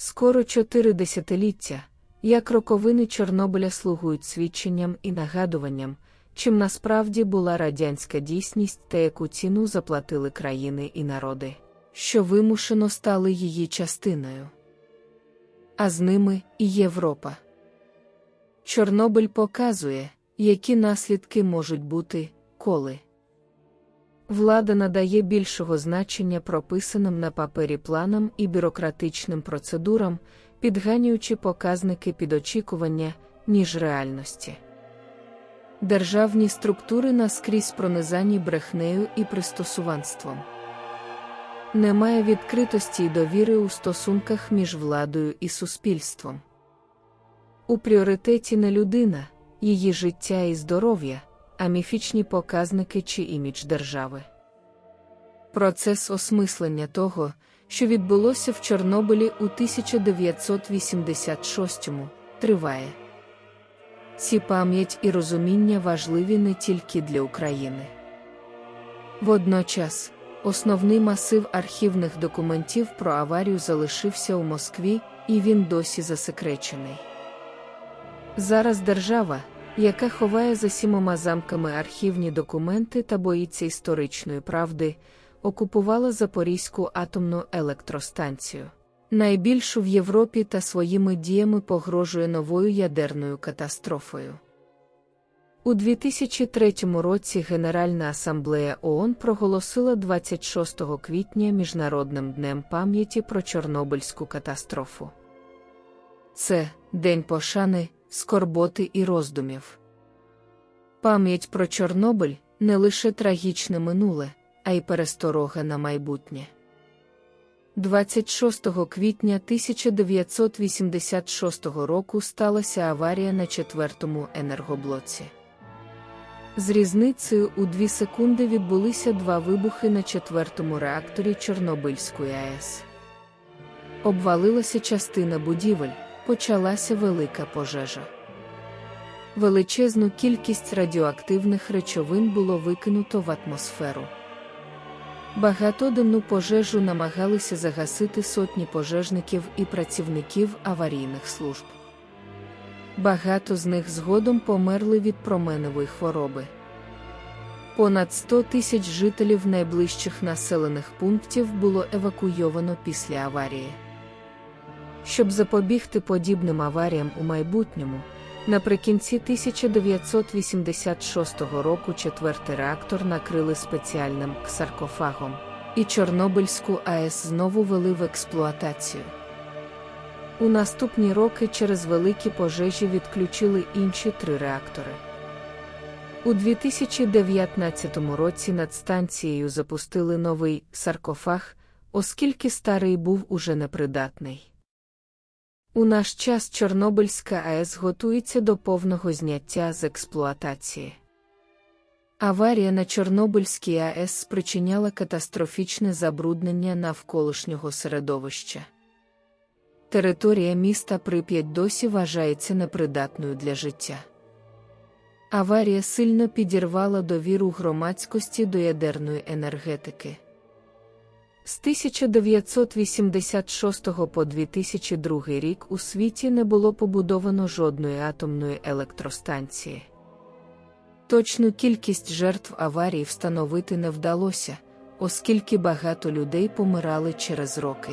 Скоро чотири десятиліття, як роковини Чорнобиля слугують свідченням і нагадуванням, чим насправді була радянська дійсність та яку ціну заплатили країни і народи, що вимушено стали її частиною. А з ними і Європа. Чорнобиль показує, які наслідки можуть бути, коли влада надає більшого значення прописаним на папері планам і бюрократичним процедурам, підганюючи показники під очікування, ніж реальності. Державні структури наскрізь пронизані брехнею і пристосуванством. Немає відкритості й довіри у стосунках між владою і суспільством. У пріоритеті не людина, її життя і здоров'я, а міфічні показники чи імідж держави. Процес осмислення того, що відбулося в Чорнобилі у 1986-му, триває. Ці пам'ять і розуміння важливі не тільки для України. Водночас, основний масив архівних документів про аварію залишився у Москві, і він досі засекречений. Зараз держава, яка ховає за сімома замками архівні документи та боїться історичної правди, окупувала Запорізьку атомну електростанцію. Найбільшу в Європі та своїми діями погрожує новою ядерною катастрофою. У 2003 році Генеральна асамблея ООН проголосила 26 квітня Міжнародним днем пам'яті про Чорнобильську катастрофу. Це День пошани, скорботи і роздумів. Пам'ять про Чорнобиль не лише трагічне минуле, а й пересторога на майбутнє. 26 квітня 1986 року сталася аварія на четвертому енергоблоці. З різницею у дві секунди відбулися два вибухи на четвертому реакторі Чорнобильської АЕС. Обвалилася частина будівель, почалася велика пожежа. Величезну кількість радіоактивних речовин було викинуто в атмосферу. Багатоденну пожежу намагалися загасити сотні пожежників і працівників аварійних служб. Багато з них згодом померли від променевої хвороби. Понад 100 тисяч жителів найближчих населених пунктів було евакуйовано після аварії. Щоб запобігти подібним аваріям у майбутньому, наприкінці 1986 року четвертий реактор накрили спеціальним саркофагом, і Чорнобильську АЕС знову вели в експлуатацію. У наступні роки через великі пожежі відключили інші три реактори. У 2019 році над станцією запустили новий саркофаг, оскільки старий був уже непридатний. У наш час Чорнобильська АЕС готується до повного зняття з експлуатації. Аварія на Чорнобильській АЕС спричиняла катастрофічне забруднення навколишнього середовища. Територія міста Прип'ять досі вважається непридатною для життя. Аварія сильно підірвала довіру громадськості до ядерної енергетики. З 1986 по 2002 рік у світі не було побудовано жодної атомної електростанції. Точну кількість жертв аварії встановити не вдалося, оскільки багато людей помирали через роки.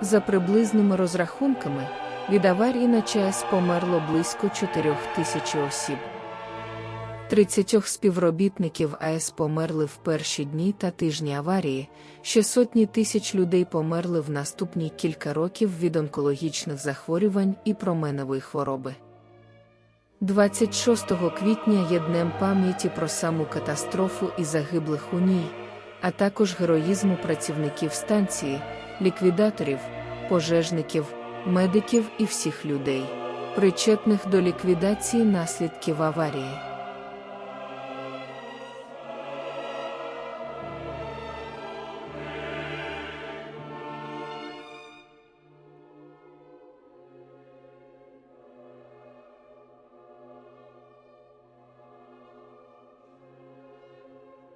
За приблизними розрахунками, від аварії на ЧАЕС померло близько 4 тисяч осіб. 30 співробітників АЕС померли в перші дні та тижні аварії, ще сотні тисяч людей померли в наступні кілька років від онкологічних захворювань і променевої хвороби. 26 квітня є днем пам'яті про саму катастрофу і загиблих у ній, а також героїзму працівників станції, ліквідаторів, пожежників, медиків і всіх людей, причетних до ліквідації наслідків аварії.